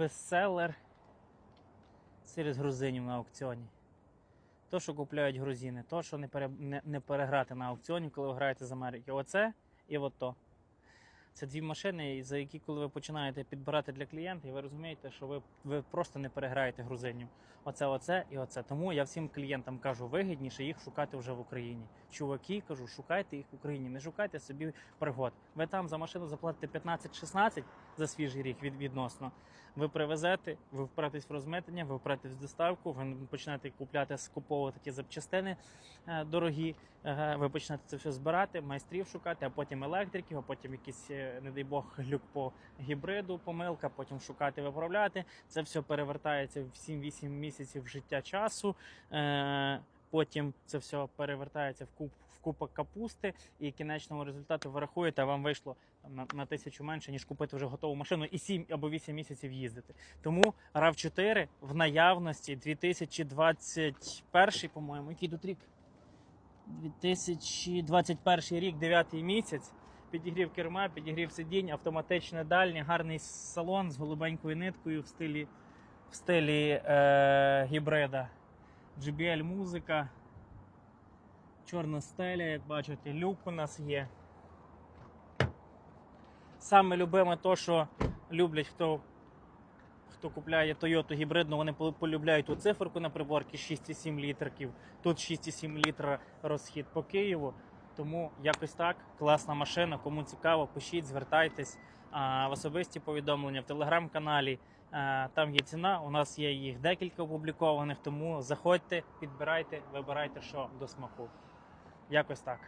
бестселер серед грузинів на аукціоні. То, що купляють грузини, то, що не, пере, не, переграти на аукціоні, коли ви граєте з Америки. Оце і от то. Це дві машини, за які, коли ви починаєте підбирати для клієнтів, ви розумієте, що ви, ви просто не переграєте грузинів. Оце, оце і оце. Тому я всім клієнтам кажу, вигідніше їх шукати вже в Україні. Чуваки, кажу, шукайте їх в Україні, не шукайте собі пригод. Ви там за машину заплатите 15-16 за свіжий рік від, відносно. Ви привезете, ви впретесь в розмитнення, ви впретесь в доставку, ви почнете купляти, скуповувати ті запчастини е, дорогі. Е, ви почнете це все збирати, майстрів шукати, а потім електриків, а потім не дай Бог, глюк по гібриду, помилка, потім шукати, виправляти. Це все перевертається в 7-8 місяців життя часу. Е, Потім це все перевертається в куп в купок капусти, і кінечному результату ви рахуєте, вам вийшло на, на тисячу менше, ніж купити вже готову машину і 7 або 8 місяців їздити. Тому rav 4 в наявності 2021, по-моєму, який тут рік? 2021 рік, 9 місяць. Підігрів керма, підігрів сидінь, автоматичне дальнє, гарний салон з голубенькою ниткою в стилі, в стилі е, гібрида. JBL музика. Чорна стеля, як бачите, люк у нас є. Саме любиме то, що люблять хто, хто купляє Toyota гібридну, вони полюбляють ту циферку на приборці 6,7 літриків. Тут 6,7 літра розхід по Києву. Тому якось так, класна машина. Кому цікаво, пишіть, звертайтесь а, в особисті повідомлення в телеграм-каналі. Там є ціна. У нас є їх декілька опублікованих, тому заходьте, підбирайте, вибирайте, що до смаку. Якось так.